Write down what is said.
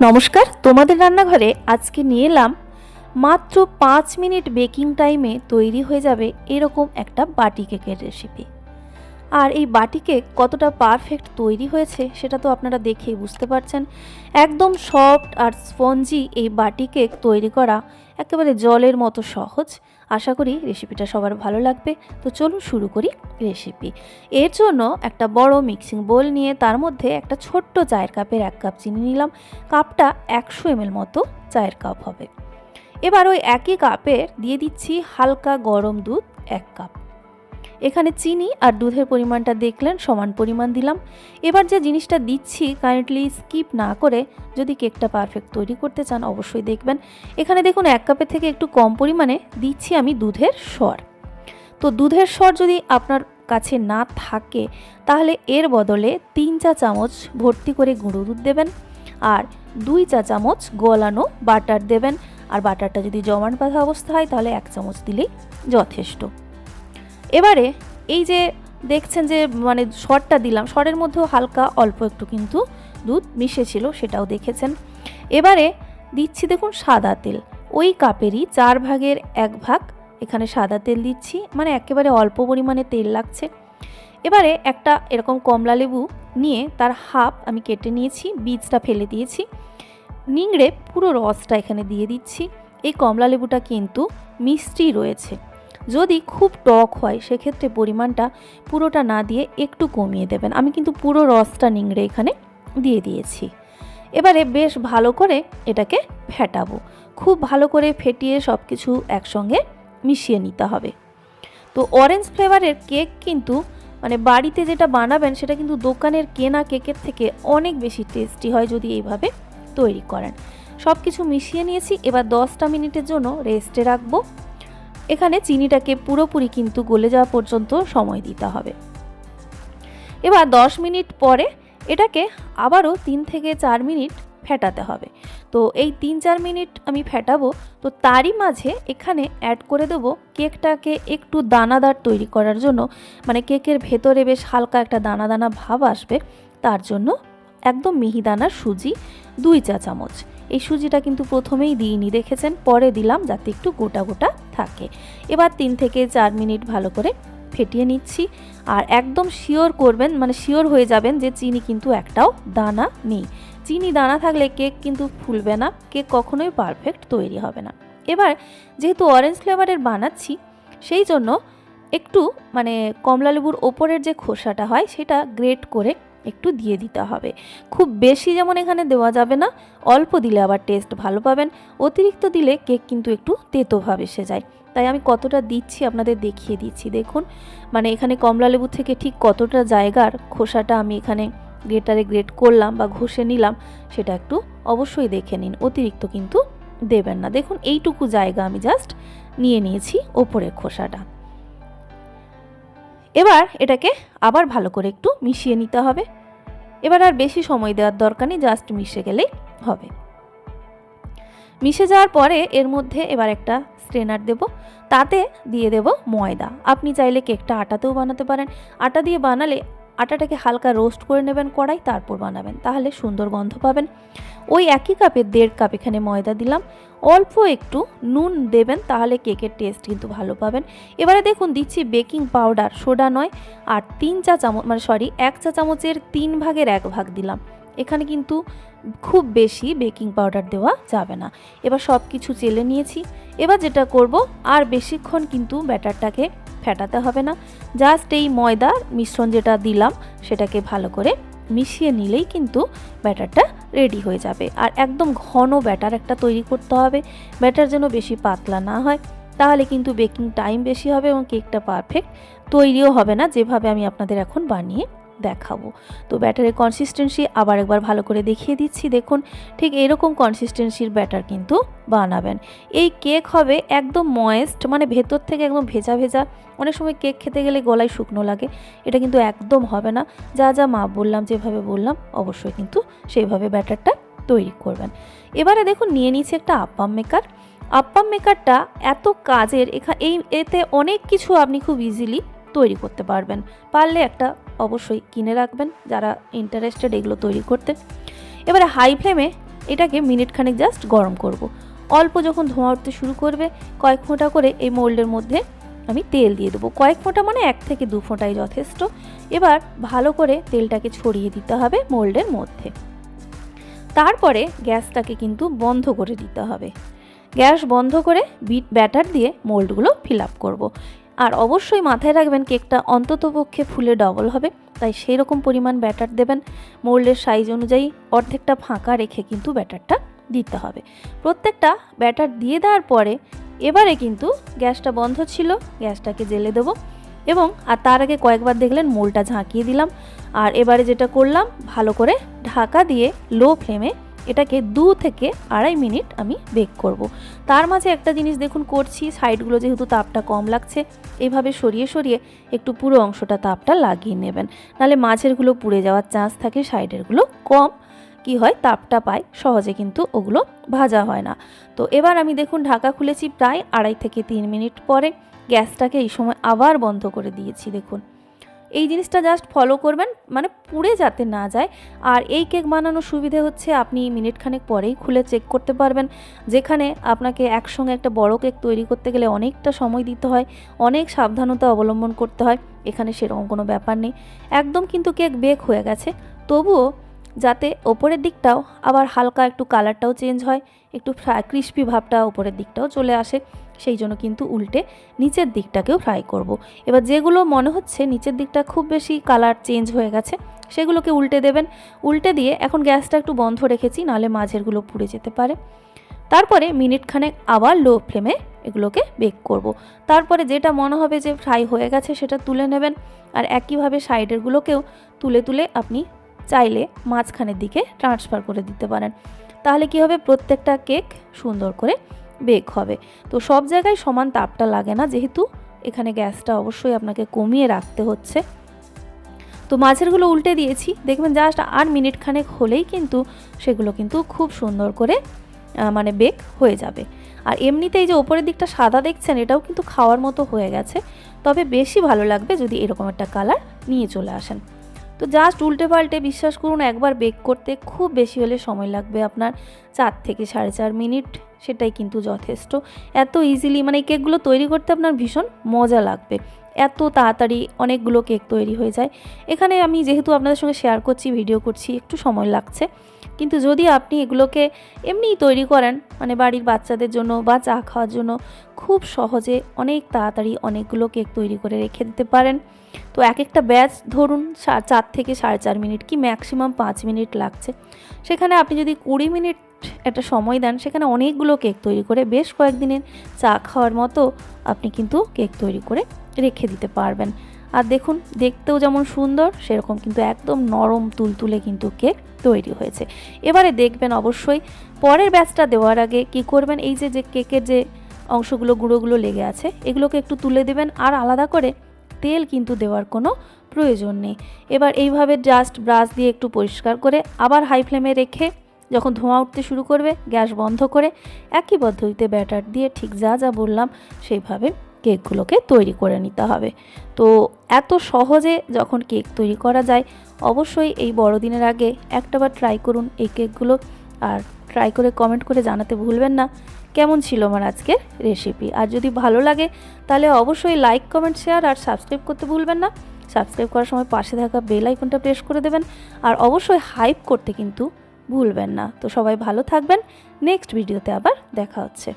নমস্কার, তোমাদের রান্নাঘরে আজকে নিয়ে এলাম মাত্র পাঁচ মিনিট বেকিং টাইমে তৈরি হয়ে যাবে এরকম একটা বাটি কেকের রেসিপি আর এই বাটি কেক কতটা পারফেক্ট তৈরি হয়েছে সেটা তো আপনারা দেখেই বুঝতে পারছেন। একদম সফট আর স্পঞ্জি এই বাটি কেক তৈরি করা একেবারে জলের মতো সহজ। আশা করি রেসিপিটা সবার ভালো লাগবে। তো চলুন শুরু করি রেসিপি এর জন্য একটা বড় মিক্সিং বোল নিয়ে তার মধ্যে একটা ছোট্ট চায়ের কাপের এক কাপ চিনি নিলাম। কাপটা একশো এমএল মতো চায়ের কাপ হবে। এবার ওই একই কাপের দিয়ে দিচ্ছি হালকা গরম দুধ এক কাপ। এখানে চিনি আর দুধের পরিমাণটা দেখলেন, সমান পরিমাণ দিলাম। এবার যে জিনিসটা দিচ্ছি কাইন্ডলি স্কিপ না করে যদি কেকটা পারফেক্ট তৈরি করতে চান, অবশ্যই দেখবেন। এখানে দেখুন, এক কাপের থেকে একটু কম পরিমাণে দিচ্ছি আমি দুধের স্বর। তো দুধের স্বর যদি আপনার কাছে না থাকে, তাহলে এর বদলে তিন চা চামচ ভর্তি করে গুঁড়ো দুধ দেবেন আর দুই চা চামচ গলানো বাটার দেবেন। আর বাটারটা যদি জমাট বাঁধা অবস্থা হয়, তাহলে এক চামচ দিলেই যথেষ্ট। এবারে এই যে দেখছেন যে মানে সরটা দিলাম সরের মধ্যেও হালকা অল্প একটু কিন্তু দুধ মিশেছিল, সেটাও দেখেছেন। এবারে দিচ্ছি দেখুন সাদা তেল, ওই কাপেরই চার ভাগের এক ভাগ এখানে সাদা তেল দিচ্ছি মানে একেবারে অল্প পরিমাণে তেল লাগছে। এবারে একটা এরকম কমলা লেবু নিয়ে তার হাফ আমি কেটে নিয়েছি, বীজটা ফেলে দিয়েছি। নিংড়ে পুরো রসটা এখানে দিয়ে দিচ্ছি। এই কমলা লেবুটা কিন্তু মিষ্টি রয়েছে। যদি খুব টক হয়, সেক্ষেত্রে পরিমাণটা পুরোটা না দিয়ে একটু কমিয়ে দেবেন। আমি কিন্তু পুরো রসটা নিংড়ে এখানে দিয়ে দিয়েছি। এবারে বেশ ভালো করে এটাকে ফেটাবো। খুব ভালো করে ফেটিয়ে সব কিছু একসঙ্গে মিশিয়ে নিতে হবে। তো অরেঞ্জ ফ্লেভারের কেক কিন্তু মানে বাড়িতে যেটা বানাবেন, সেটা কিন্তু দোকানের কেনা কেকের থেকে অনেক বেশি টেস্টি হয় যদি এইভাবে তৈরি করেন। সব কিছু মিশিয়ে নিয়েছি। এবার দশটা মিনিটের জন্য রেস্টে রাখব। এখানে চিনিটাকে পুরোপুরি কিন্তু গলে যাওয়া পর্যন্ত সময় দিতে হবে। এবার দশ মিনিট পরে এটাকে আবারও তিন থেকে চার মিনিট ফেটাতে হবে। তো এই তিন চার মিনিট আমি ফেটাবো, তো তারই মাঝে এখানে অ্যাড করে দেবো কেকটাকে একটু দানাদার তৈরি করার জন্য। মানে কেকের ভেতরে বেশ হালকা একটা দানা দানা ভাব আসবে, তার জন্য একদম মিহিদানার সুজি দুই চা চামচ। এই সুজিটা কিন্তু প্রথমেই দিইনি, দেখেছেন? পরে দিলাম যাতে একটু গোটা গোটা থাকে। এবার তিন থেকে চার মিনিট ভালো করে ফেটিয়ে নিচ্ছি। আর একদম শিওর করবেন মানে শিওর হয়ে যাবেন যে চিনি কিন্তু একটাও দানা নেই। চিনি দানা থাকলে কেক কিন্তু ফুলবে না, কেক কখনোই পারফেক্ট তৈরি হবে না। এবার যেহেতু অরেঞ্জ ফ্লেভারের বানাচ্ছি, সেই জন্য একটু মানে কমলা লেবুর ওপরের যে খোসাটা হয়, সেটা গ্রেট করে একটু দিয়ে দিতে হবে। খুব বেশি যেমন এখানে দেওয়া যাবে না, অল্প দিলে আবার টেস্ট ভালো পাবেন। অতিরিক্ত দিলে কেক কিন্তু একটু তেতোভাব এসে যায় তাই আমি কতটা দিচ্ছি আপনাদের দেখিয়ে দিচ্ছি। দেখুন মানে এখানে কমলা লেবু থেকে ঠিক কতটা জায়গার খোসাটা আমি এখানে গ্রেটারে গ্রেট করলাম বা ঘষে নিলাম, সেটা একটু অবশ্যই দেখে নিন। অতিরিক্ত কিন্তু দেবেন না। দেখুন, এইটুকু জায়গা আমি জাস্ট নিয়ে নিয়েছি ওপরের খোসাটা। এবার এটাকে আবার ভালো করে একটু মিশিয়ে নিতে হবে। এবার আর বেশি সময় দেওয়ার দরকার নেই জাস্ট মিশে গেলেই হবে। মিশে যাওয়ার পরে এর মধ্যে এবার একটা স্ট্রেনার দেব, তাতে দিয়ে দেব ময়দা। আপনি চাইলে কেকটা আটাতেও বানাতে পারেন। আটা দিয়ে বানালে আটাটাকে হালকা রোস্ট করে নেবেন কড়াই, তারপর বানাবেন। তাহলে সুন্দর গন্ধ পাবেন। ওই একই কাপে দেড় কাপ এখানে ময়দা দিলাম। অল্প একটু নুন দেবেন, তাহলে কেকের টেস্ট কিন্তু ভালো পাবেন। এবারে দেখুন, দিচ্ছি বেকিং পাউডার, সোডা নয়, আর তিন চা চামচ মানে সরি, এক চা চামচের তিন ভাগের এক ভাগ দিলাম। এখানে কিন্তু খুব বেশি বেকিং পাউডার দেওয়া যাবে না। এবার সব কিছু চেলে নিয়েছি। এবার যেটা করব, আর বেশিক্ষণ কিন্তু ব্যাটারটাকে ফেটাতে হবে না। জাস্ট এই ময়দার মিশ্রণ যেটা দিলাম, সেটাকে ভালো করে মিশিয়ে নিলেই কিন্তু ব্যাটারটা রেডি হয়ে যাবে। আর একদম ঘন ব্যাটার একটা তৈরি করতে হবে। ব্যাটার যেন বেশি পাতলা না হয়, তাহলে কিন্তু বেকিং টাইম বেশি হবে এবং কেকটা পারফেক্ট তৈরিও হবে না, যেভাবে আমি আপনাদের এখন বানিয়ে দেখাবো। তো ব্যাটারের কনসিস্টেন্সি আবার একবার ভালো করে দেখিয়ে দিচ্ছি। দেখুন, ঠিক এরকম কনসিস্টেন্সির ব্যাটার কিন্তু বানাবেন। এই কেক হবে একদম ময়েস্ট মানে ভেতর থেকে একদম ভেজা ভেজা। অনেক সময় কেক খেতে গেলে গলায় শুকনো লাগে। এটা কিন্তু একদম হবে না। যা যা মা বললাম, যেভাবে বললাম, অবশ্যই কিন্তু সেইভাবে ব্যাটারটা তৈরি করবেন। এবারে দেখুন, নিয়ে নিয়েছি একটা আপ্পাম মেকার আপ্পাম মেকারটা এত কাজের, এখা, এই, এতে অনেক কিছু আপনি খুব ইজিলি তৈরি করতে পারবেন। পারলে একটা অবশ্যই কিনে রাখবেন যারা ইন্টারেস্টেড এগুলো তৈরি করতে। এবারে হাই ফ্লেমে এটাকে মিনিট খানেক জাস্ট গরম করব। অল্প যখন ধোঁয়া উঠতে শুরু করবে, কয়েক ফোঁটা করে এই মোল্ডের মধ্যে আমি তেল দিয়ে দেবো। কয়েক ফোঁটা মানে এক থেকে দু ফোঁটাই যথেষ্ট। এবার ভালো করে তেলটাকে ছড়িয়ে দিতে হবে মোল্ডের মধ্যে। তারপরে গ্যাসটাকে কিন্তু বন্ধ করে দিতে হবে। গ্যাস বন্ধ করে বিট ব্যাটার দিয়ে মোল্ডগুলো ফিল আপ করব। আর অবশ্যই মাথায় রাখবেন কেকটা অন্ততপক্ষে ফুলে ডবল হবে, তাই সেই রকম পরিমাণ ব্যাটার দেবেন। মোল্ডের সাইজ অনুযায়ী অর্ধেকটা ফাঁকা রেখে কিন্তু ব্যাটারটা দিতে হবে। প্রত্যেকটা ব্যাটার দিয়ে দেওয়ার পরে এবারে কিন্তু গ্যাসটা বন্ধ ছিল, গ্যাসটাকে জেলে দেবো এবং আর তার আগে কয়েকবার দেখলেন মোলটা ঝাঁকিয়ে দিলাম। আর এবারে যেটা করলাম, ভালো করে ঢাকা দিয়ে লো ফ্লেমে এটাকে দু থেকে আড়াই মিনিট আমি বেক করব। তার মাঝে একটা জিনিস দেখুন করছি, সাইডগুলো যেহেতু তাপটা কম লাগছে, এভাবে সরিয়ে সরিয়ে একটু পুরো অংশটা তাপটা লাগিয়ে নেবেন। নাহলে মাঝেরগুলো পুড়ে যাওয়ার চান্স থাকে, সাইডেরগুলো কম। কি হয়? তাপটা পায় সহজে কিন্তু ওগুলো ভাজা হয় না। তো এবার আমি দেখুন ঢাকা খুলেছি প্রায় আড়াই থেকে তিন মিনিট পরে। গ্যাসটাকে এই সময় আবার বন্ধ করে দিয়েছি, দেখুন। এই জিনিসটা জাস্ট ফলো করবেন মানে পুড়ে যাতে না যায়। আর এই কেক বানানোর সুবিধে হচ্ছে আপনি মিনিট খানেক পরেই খুলে চেক করতে পারবেন। যেখানে আপনাকে একসঙ্গে একটা বড় কেক তৈরি করতে গেলে অনেকটা সময় দিতে হয়, অনেক সাবধানতা অবলম্বন করতে হয়, এখানে সেরকম কোনো ব্যাপার নেই। একদম কিন্তু কেক বেক হয়ে গেছে। তবুও যাতে ওপরের দিকটাও আবার হালকা একটু কালারটাও চেঞ্জ হয় একটু ফ্রাই ক্রিস্পি ভাবটা ওপরের দিকটাও চলে আসে। সেই জন্য কিন্তু উল্টে নিচের দিকটাকেও ফ্রাই করব। এবার যেগুলো মনে হচ্ছে নিচের দিকটা খুব বেশি কালার চেঞ্জ হয়ে গেছে, সেগুলোকে উল্টে দেবেন। উল্টে দিয়ে এখন গ্যাসটা একটু বন্ধ রেখেছি, নাহলে মাঝেরগুলো পুড়ে যেতে পারে। তারপরে মিনিট খানেক আবার লো ফ্লেমে এগুলোকে বেক করব। তারপরে যেটা মনে হবে যে ফ্রাই হয়ে গেছে সেটা তুলে নেবেন। আর একইভাবে সাইডেরগুলোকেও তুলে তুলে আপনি চাইলে মাঝখানের দিকে ট্রান্সফার করে দিতে পারেন। তাহলে কি হবে? প্রত্যেকটা কেক সুন্দর করে বেক হবে। তো সব জায়গায় সমান তাপটা লাগে না, যেহেতু এখানে গ্যাসটা অবশ্যই আপনাকে কমিয়ে রাখতে হচ্ছে। তো মাছেরগুলো উল্টে দিয়েছি। দেখবেন জাস্ট আর মিনিট খানেক হলেই কিন্তু সেগুলো কিন্তু খুব সুন্দর করে মানে বেক হয়ে যাবে। আর এমনিতেই যে ওপরের দিকটা সাদা দেখছেন, এটাও কিন্তু খাওয়ার মতো হয়ে গেছে। তবে বেশি ভালো লাগবে যদি এরকম একটা কালার নিয়ে চলে আসেন। তো জাস্ট উল্টে পাল্টে বিশ্বাস করুন, একবার বেক করতে খুব বেশি হলে সময় লাগবে আপনার চার থেকে সাড়ে চার মিনিট, সেটাই কিন্তু যথেষ্ট। এত ইজিলি মানে এই কেকগুলো তৈরি করতে আপনার ভীষণ মজা লাগবে। এত তাড়াতাড়ি অনেকগুলো কেক তৈরি হয়ে যায়। এখানে আমি যেহেতু আপনাদের সঙ্গে শেয়ার করছি ভিডিও করছি, একটু সময় লাগছে। কিন্তু যদি আপনি এগুলোকে এমনিই তৈরি করেন মানে বাড়ির বাচ্চাদের জন্য বা চা খাওয়ার জন্য, খুব সহজে অনেক তাড়াতাড়ি অনেকগুলো কেক তৈরি করে রেখে দিতে পারেন। তো এক একটা ব্যাচ ধরুন চার থেকে সাড়ে চার মিনিট কি ম্যাক্সিমাম পাঁচ মিনিট লাগছে। সেখানে আপনি যদি কুড়ি মিনিট একটা সময় দেন, সেখানে অনেকগুলো কেক তৈরি করে বেশ কয়েকদিনের চা খাওয়ার মতো আপনি কিন্তু কেক তৈরি করে রেখে দিতে পারবেন। আর দেখুন, দেখতেও যেমন সুন্দর, সেরকম কিন্তু একদম নরম তুলতুলে কিন্তু কেক তৈরি হয়েছে। এবারে দেখবেন অবশ্যই পরের ব্যাচটা দেওয়ার আগে কি করবেন, এই যে যে কেকের যে অংশগুলো, গুঁড়োগুলো লেগে আছে, এগুলোকে একটু তুলে দেবেন আর আলাদা করে তেল কিন্তু দেওয়ার কোনো প্রয়োজন নেই। এবার এইভাবে জাস্ট ব্রাশ দিয়ে একটু পরিষ্কার করে আবার হাই ফ্লেমে রেখে যখন ধোঁয়া উঠতে শুরু করবে, গ্যাস বন্ধ করে একই পদ্ধতিতে ব্যাটার দিয়ে ঠিক যা যা বললাম, সেইভাবে কেকগুলোকে তৈরি করে নিতে হবে। তো এত সহজে যখন কেক তৈরি করা যায়, অবশ্যই এই বড়দিনের আগে একটাবার ট্রাই করুন এই কেকগুলো। আর ট্রাই করে কমেন্ট করে জানাতে ভুলবেন না, কেমন ছিল আমার আজকের রেসিপি আর যদি ভালো লাগে, তাহলে অবশ্যই লাইক কমেন্ট শেয়ার আর সাবস্ক্রাইব করতে ভুলবেন না। সাবস্ক্রাইব করার সময় পাশে থাকা বেল আইকনটা প্রেস করে দেবেন। আর অবশ্যই হাইপ করতে কিন্তু ভুলবেন না। তো সবাই ভালো থাকবেন। নেক্সট ভিডিওতে আবার দেখা হচ্ছে।